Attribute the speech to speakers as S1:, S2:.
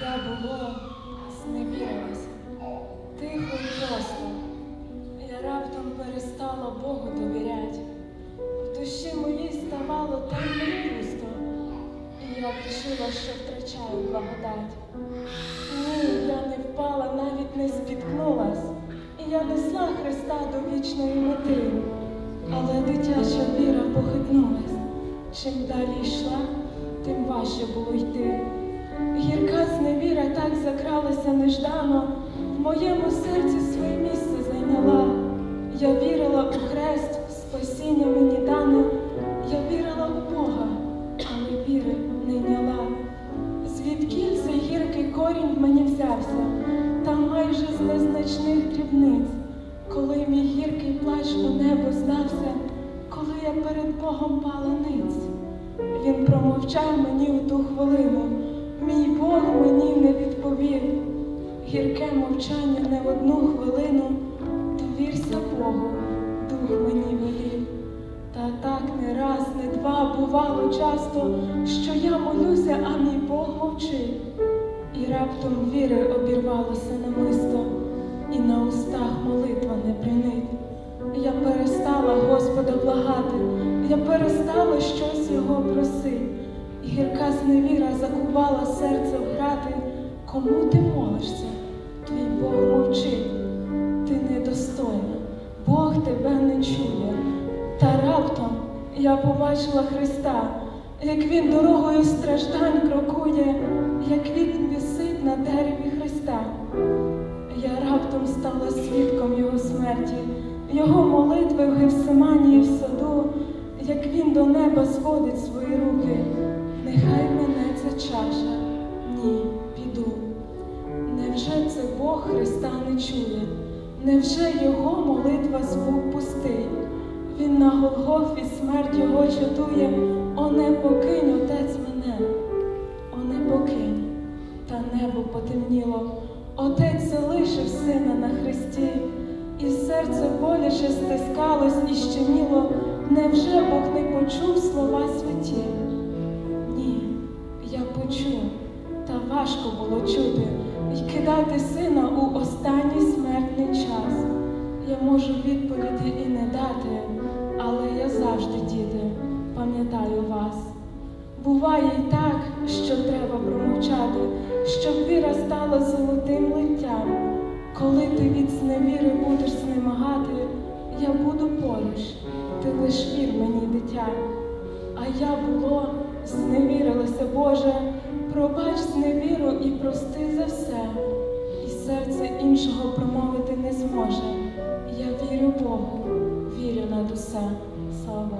S1: я було зневірилася. Тихо і просто. Я раптом перестала Богу довірять. В душі моїй ставало темно і. І я відчула, що втрачаю благодать. Ні, я не впала, навіть не спіткнулась. І я несла Христа до вічної мети. Але дитяча віра похитнулась. Чим далі йшла, тим важче було йти. Гірка зневіра так закралася неждано, в моєму серці своє місце зайняла. Я вірила у хрест, спасіння мені дане, я вірила у Бога, але віри не йняла. Звідкіль цей гіркий корінь в мені взявся, та майже з незначних дрібниць, коли мій гіркий плач у небо здався, коли я перед Богом пала ниць. Він промовчав мені у ту хвилину, Бог мені не відповів. Гірке мовчання не в одну хвилину, довірся Богу, дух мені велів. Та так не раз, не два бувало часто, що я молюся, а мій Бог мовчить. І раптом віри обірвалося намисто, і на устах молитва не принить. Я перестала Господа благати, я перестала щось його просити. Гірка зневіра закувала серце в грати. Кому ти молишся? Твій Бог мовчить, ти недостойна, Бог тебе не чує. Та раптом я побачила Христа, як він дорогою страждань крокує, як він висить на дереві Христа. Я раптом стала свідком Його смерті, Його молитви в Гефсиманії в саду, як він до неба зводить свої руки. Нехай мене ця чаша, ні, піду. Невже це Бог Христа не чує? Невже Його молитва звук пустий? Він на Голгофі смерть Його чатує, о не покинь, Отець мене, о не покинь, та небо потемніло. Отець залишив сина на хресті, і серце боляче стискалось і щеміло. Важко було чути й кидати сина у останній смертний час. Я можу відповіді і не дати, але я завжди, діти, пам'ятаю вас. Буває й так, що треба промовчати, щоб віра стала золотим литтям. Коли ти від зневіри будеш знемагати, я буду поруч, ти лиш вір мені, дитя. А я було, зневірилася, Боже, пробач зневіру і прости за все. І серце іншого промовити не зможе. Я вірю Богу, вірю над усе. Слава.